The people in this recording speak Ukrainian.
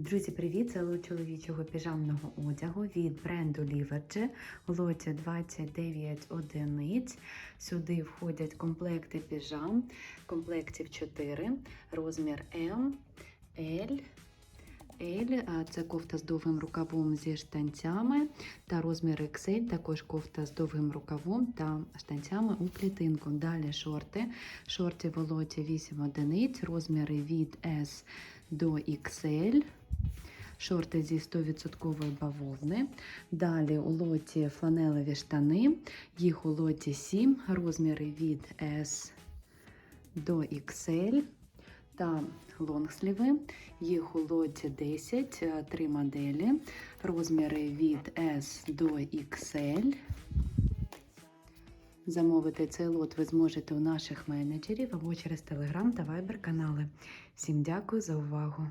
Друзі, привіт! Це лот чоловічого піжамного одягу від бренду Liverge у лоті 29 одиниць. Сюди входять комплекти піжам, комплектів 4, розмір М, L, L, це кофта з довгим рукавом зі штанцями та розмір XL, також кофта з довгим рукавом та штанцями у клітинку. Далі шорти. Шорти в лоті 8 одиниць, розміри від S до XL. Шорти зі 100% бавовни. Далі у лоті фланелеві штани. Їх у лоті 7, розміри від S до XL. Та лонгсліви. Їх у лоті 10, е, три моделі. Розміри від S до XL. Замовити цей лот ви зможете у наших менеджерів або через Telegram та Viber канали. Всім дякую за увагу!